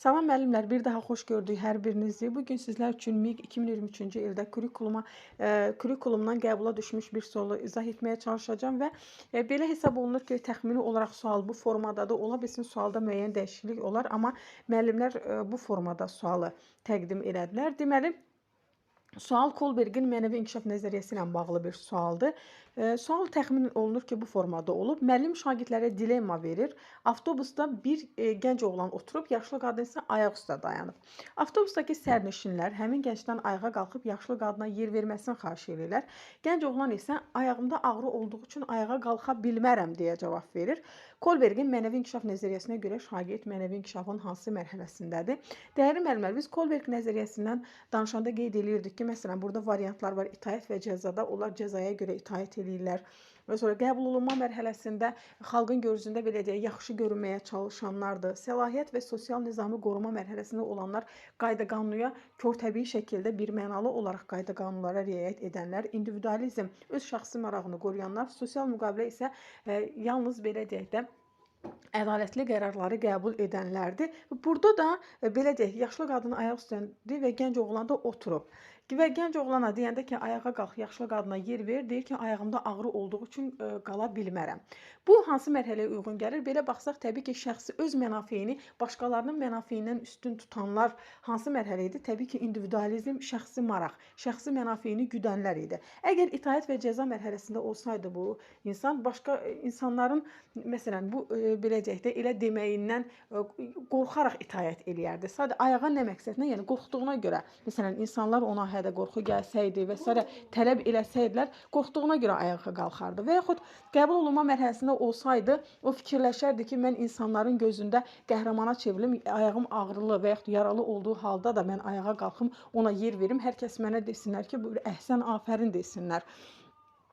Salam müəllimlər, bir daha xoş gördük hər birinizi. Bu gün sizlər üçün MİQ 2023-cü ildə kurikuluma, eee, kurikulumdan qəbula düşmüş bir sualı izah etməyə çalışacağam və e, belə hesab olunur ki, təxmini olaraq sual bu formadadır. Ola bilsin sualda müəyyən dəyişiklik olar, amma müəllimlər e, bu formada sualı təqdim elədilər. Deməli, Sual Kolbergin mənəvi inkişaf nəzəriyyəsi ilə bağlı bir sualdır. E, sual təxmin olunur ki, bu formada olub. Müəllim şagirdlərə dilemma verir. Avtobusda bir e, gənc oğlan oturub, yaşlı qadın isə ayaq üstə dayanıb. Avtobusdakı sərnişinlər həmin gəncdən ayağa qalxıb yaşlı qadına yer verməsini xahiş edirlər. Gənc oğlan isə ayağımda ağrı olduğu üçün ayağa qalxa bilmərəm deyə cavab verir. Kolbergin mənəvi inkişaf nəzəriyyəsinə görə şagird mənəvi inkişafın hansı mərhələsindədir? Dəyərli müəllimlər, biz Kolberg nəzəriyyəsindən danışanda qeyd eləyirdik ki, məsələn, burada variantlar var. İtaət və cəzada. Onlar cəzaya görə itaət eləyirlər. Və sonra qəbul olunma mərhələsində xalqın gözündə belə deyək, yaxşı görünməyə çalışanlardır. Səlahiyyət və sosial nizami qoruma mərhələsində olanlar qayda-qanuya körtəbii şəkildə birmənalı olaraq qayda-qanunlara riayət edənlər, individualizm, öz şəxsi marağını qoruyanlar, sosial müqavilə isə e, yalnız belə deyək də ədalətli qərarları qəbul edənlərdir. Burada da e, belə deyək, yaşlı qadın ayaq üstədir və gənc oğlan da oturub. Və gənc oğlana deyəndə ki, ayağa qalx, yaşlı qadına yer ver, deyir ki, ayağımda ağrı olduğu üçün ə, qala bilmərəm. Bu hansı mərhələyə uyğun gəlir? Belə baxsaq, təbii ki, şəxsi öz mənafeyini başqalarının mənafelindən üstün tutanlar hansı mərhələ idi? Təbii ki, individualizm, şəxsi maraq, şəxsi mənafeyini güdənlər idi. Əgər itaət və cəza mərhələsində olsaydı bu insan başqa e, insanların məsələn bu ə, belə deyək də elə deməyindən ə, qorxaraq itaət eləyərdi. Sadə ayağa nə məqsədlə, yəni qorxduğuna görə. Məsələn, insanlar ona hədə qorxu gəlsəydi və s. tələb eləsəydilər, qorxduğuna görə ayağa qalxardı. Və yaxud qəbul olunma mərhələsində olsaydı, o fikirləşərdi ki, mən insanların gözündə qəhrəmana çevrilim, ayağım ağrılı və yaxud yaralı olduğu halda da mən ayağa qalxım, ona yer verim, hər kəs mənə desinlər ki, bu əhsən, afərin desinlər.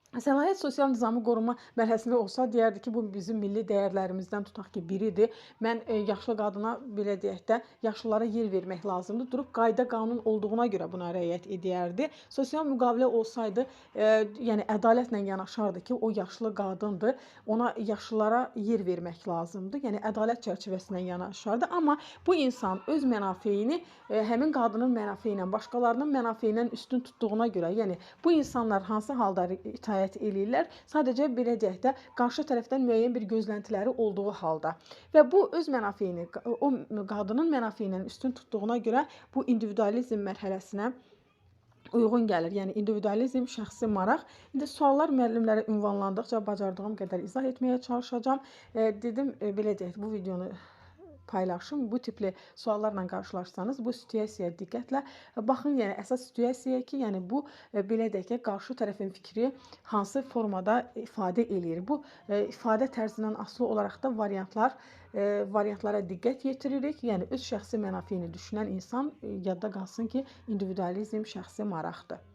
Səlahiyyət sosial nizamı qoruma mərhələsində olsa, deyərdi ki, bu bizim milli dəyərlərimizdən tutaq ki, biridir. Mən e, yaşlı qadına belə deyək də, yaşlılara yer vermək lazımdır. Durub qayda qanun olduğuna görə buna riayət edərdi. Sosial müqavilə olsaydı, e, yəni ədalətlə yanaşardı ki, o yaşlı qadındır. Ona yaşlılara yer vermək lazımdır. Yəni ədalət çərçivəsindən yanaşardı. Amma bu insan öz mənafeyini e, həmin qadının mənafe ilə, başqalarının mənafe ilə üstün tutduğuna görə, yəni bu insanlar hansı halda itaət itaət eləyirlər. Sadəcə belə deyək də, qarşı tərəfdən müəyyən bir gözləntiləri olduğu halda. Və bu öz mənafeyini, o qadının mənafeyini üstün tutduğuna görə bu individualizm mərhələsinə uyğun gəlir. Yəni individualizm, şəxsi maraq. İndi suallar müəllimlərə ünvanlandıqca bacardığım qədər izah etməyə çalışacağam. E, dedim e, belə deyək, bu videonu paylaşım. Bu tipli suallarla qarşılaşsanız bu situasiyaya diqqətlə baxın. Yəni əsas situasiya ki, yəni bu e, belə deyək ki, qarşı tərəfin fikri hansı formada ifadə eləyir. Bu e, ifadə tərzindən asılı olaraq da variantlar e, variantlara diqqət yetiririk. Yəni öz şəxsi mənafeyini düşünən insan yadda qalsın ki, individualizm şəxsi maraqdır.